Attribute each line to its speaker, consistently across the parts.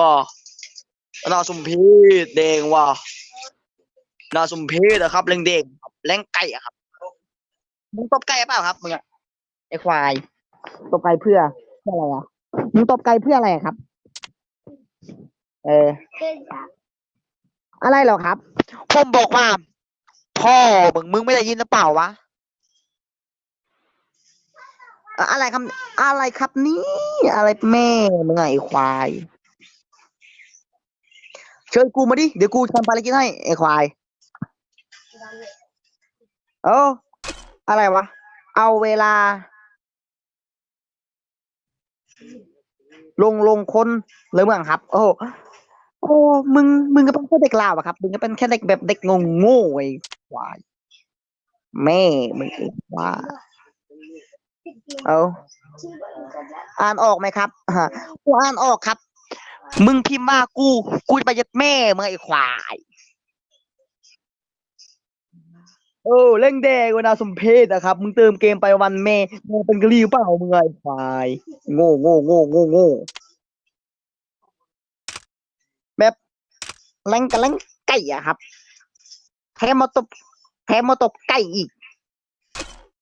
Speaker 1: ว่ะนาสมเพชแดงว่ะนาสมเพชอะครับแรงเด็กครับแรงไก่อะครับมึงตบไก่เปล่าครับมึงอะไอควายตบไก่เพื่อเพื่ออะไรอะมึงตบไก่เพื่ออะไรอะครับ เออ อะไรเหรอครับ ผมบอกว่า พ่อมึงมึงไม่ได้ยินหรือเปล่าวะอะอะไรครับ อะไรครับนี่ อะไรแม่มึงไงไอ้ควาย เชิญกูมาดิ เดี๋ยวกูทำภารกิจให้ไอ้ควาย เอออะไรวะ เอาเวลา ลงลงคนเลยเมืองครับ โอ้โอ้มึง มึงก็เป็นแค่เด็กลาวอะครับ มึงก็เป็นแค่เด็กแบบเด็กงงโง่ไอ้ควาย แม่ มึงไอ้ว่าเอาอ่านออกไหมครับฮะกูอ่านออกครับ มึงพิมพ์ว่ากู กูจะไปยัดแม่มึงไอ้ควายเออเล่งแดงวลาสมเพศนะครับ มึงเติมเกมไปวันแม่มึงเป็นกะลีเปล่ามึงไอ้ควายโง่โง่โง่โง่โง่แบบแรงกับแรงไก่อะครับแถมมาตบแถมมาตบไก่อีก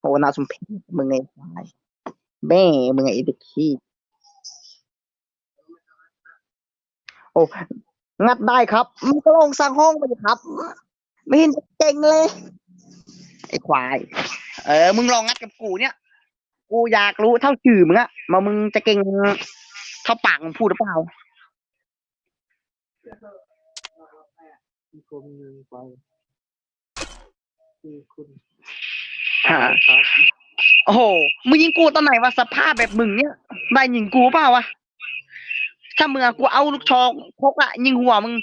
Speaker 1: โอ้นาสมเพชมึงไงควายแม่มึงไงไอ้เด็กขี้ โอ้งัดได้ครับมึงก็ลองสร้างห้องไปดิครับ ไม่เห็นจะเก่งเลย ไอ้ควาย เออ มึงลองงัดกับกูเนี่ย กูอยากรู้เท่าชื่อมึงอะมามึงจะเก่งเท่าปากมึงพูดหรือเปล่า
Speaker 2: คนหนึ่งไปคือคุณ
Speaker 1: ฮะ
Speaker 2: ครับ
Speaker 1: โอ้โห มึงยิงกูตอนไหนวะสภาพแบบมึงเนี่ยได้ยิงกูเปล่าวะ ถ้ามึงอะกูเอาลูกชองพกอะยิงหัวมึง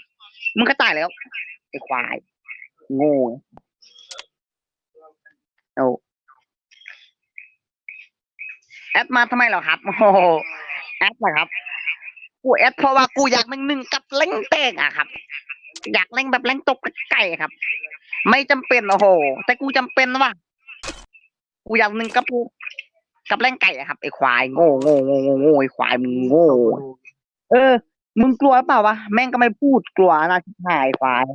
Speaker 1: มึงก็ตายแล้วไอ้ควายโง่เอาแอดมาทำไมเหรอครับโอ้โหแอดเหรอครับ กูแอดเพราะว่ากูอยากหนึ่งหนึ่งกับเล้งเตงอะครับ อยากเล่งแบบเล่งตกไก่ครับ ไม่จำเป็นโอ้โห แต่กูจำเป็นว่ะกูอยากหนึ่งกับกับเล่งไก่อะครับไอ้ควายโง่โง่โง่โง่โง่ไอ้ควายมึงโง่ เออ มึงกลัวเปล่าวะ แม่งก็ไม่พูดกลัวนะชิบหายควาย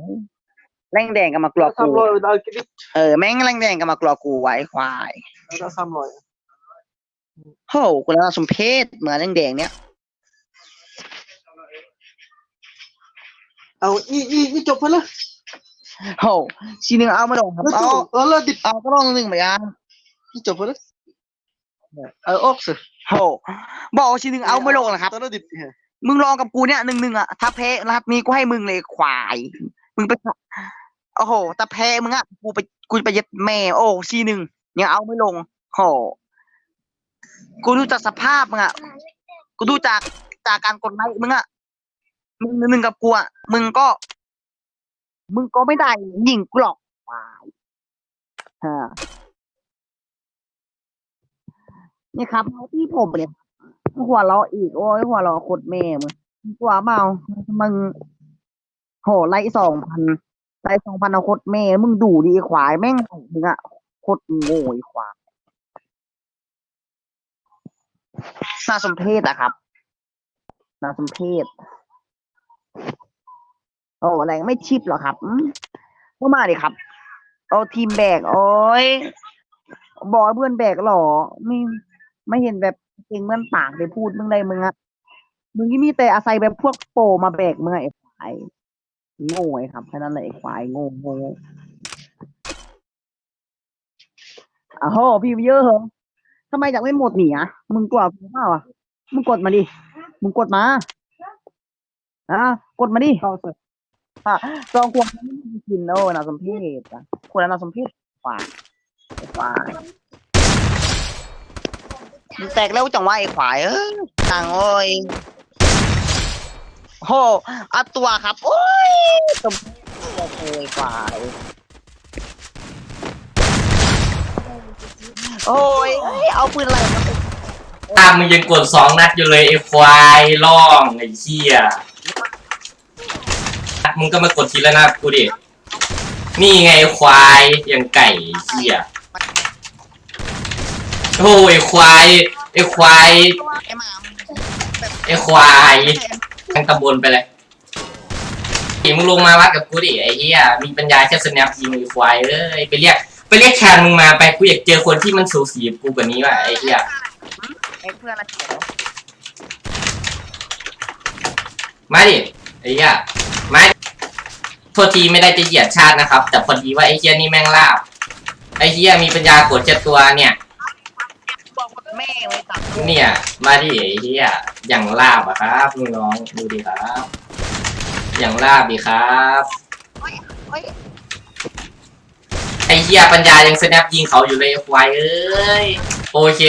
Speaker 1: แรงแดงก็มากลัวกู
Speaker 2: ทำลอยดาวกิลิป
Speaker 1: เออ แม่งแรงแดงก็มากลัวกูไว้ควาย
Speaker 2: แล้วทำลอย
Speaker 1: โหกูแล้วาสมเพศเหมือนแรงแดงเนี้ย
Speaker 2: เอาอีอีอีจบไปเลย
Speaker 1: โหชีหนึงเอาไม่ลงครับ
Speaker 2: แล้ว
Speaker 1: เอา
Speaker 2: เออแล้วดิบ
Speaker 1: เอาก็ลงหนึ่งเหมือนกัน
Speaker 2: อีจบไปเลยเออออกสิ
Speaker 1: โหบอกว่าชีหนึงเอาไม่ลงนะครับ
Speaker 2: ตอนนั้นดิบเนี่ย
Speaker 1: มึงลองกับกูเนี่ยหนึ่งหนึ่งอะถ้าแพ้นะครับนี้กูให้มึงเลยควาย มึงไปโอ้โหแต่แพ้มึงอะกูไปกูไปยึดแม่โอ้ชีหนึ่งยังเอาไม่ลงโหกูดูจากสภาพมึงอะกูดูจากจากการกดไลค์มึงอะมึงหนึ่งกับกูอะมึงก็ มึงก็ไม่ได้ยิงกูหรอกควายฮะนี่ครับที่ผมเนี่ย หัวเราะอีก โอ้ยหัวเราะโคตรแม่มึงกลัวเปล่ามึงโหไล่สองพันไล่สองพันเอาโคตรแม่ มึงดูดีควายแม่งมึงอะโคตรโง่ไอ้ควายน่าสมเพชอะครับน่าสมเพชโอ้อะไรไม่ชิปหรอครับอืมามาดิครับ เอาทีมแบก โอ้ยบอกให้เพื่อนแบกหรอ ไม่ไม่เห็นแบบ เองเมือนปากได้พูดมึงได้มึงอะมึงที่มีแต่อาศัยแบบพวกโปรมาแบกมึงอะไอ้ควายโง่ไอ้ครับแค่นั้นแหละไอ้ควายโง่โง่อ้าวโหพี่เยอะเหรอทำไมอยากเล่นหมดหนีอะมึงกลัวกูเปล่าอะมึงกดมาดิมึงกดมาอะกดมาดิ
Speaker 2: เข้าสิ
Speaker 1: อะจองควงไม่กินโอ้น่าสมเพชอะควรน่าสมเพชควายควาย มึงแตกแล้วจังวะไอ้ควายเออตังโอ้ยโหอัตัวครับ โอ้ยตบโอ้โหไอ้ควายโอ้ยเอ้ยเอาปืนอะไรมา
Speaker 3: ตามมึงยังกดสองนัดอยู่เลยไอ้ควายล่องไอ้เหี้ยมึงก็มากดทีละนัดกูดิ นี่ไงควายยังไก่ไอ้เหี้ย โอ้ยไอ้ควายไอ้ควาย
Speaker 1: ไอ้หมา
Speaker 3: ไอ้ควายไทั้งตำบลไปเลยอีมึงลงมาวัดกับกูดิไอ้เหี้ยมีปัญญาแค่สแนปยิงไอ้ควายเอ้ยไปเรียกไปเรียกแคนมึงมาไปกูอยากเจอคนที่มันสูสีกับกูกว่านี้ว่ะไอ้เหี้ย
Speaker 1: ไอ้เพื่อนละเขียว
Speaker 3: มาดิไอ้เหี้ยมาดิโทษทีไม่ได้จะเหยียดชาตินะครับ แต่พอดีว่าไอ้เหี้ยนี่แม่งลาบไอ้เหี้ยมีปัญญากดเจ็ดตัวเนี่ย
Speaker 1: บอกว่าแม่ไว้ตัด
Speaker 3: เนี่ย มาดิไอ้เหี้ยอย่างลาบอะครับน้องๆดูดิครับ อย่างลาบดีครับ
Speaker 1: เฮ้ย
Speaker 3: ไอ้เหี้ยปัญญายังสแนปยิงเขาอยู่เลยควายเอ้ยโอเค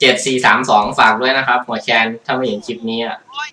Speaker 3: เจ็ดสี่สามสองฝากด้วยนะครับ หัวแคนถ้าไม่เห็นคลิปนี้อะ
Speaker 1: โอ้ย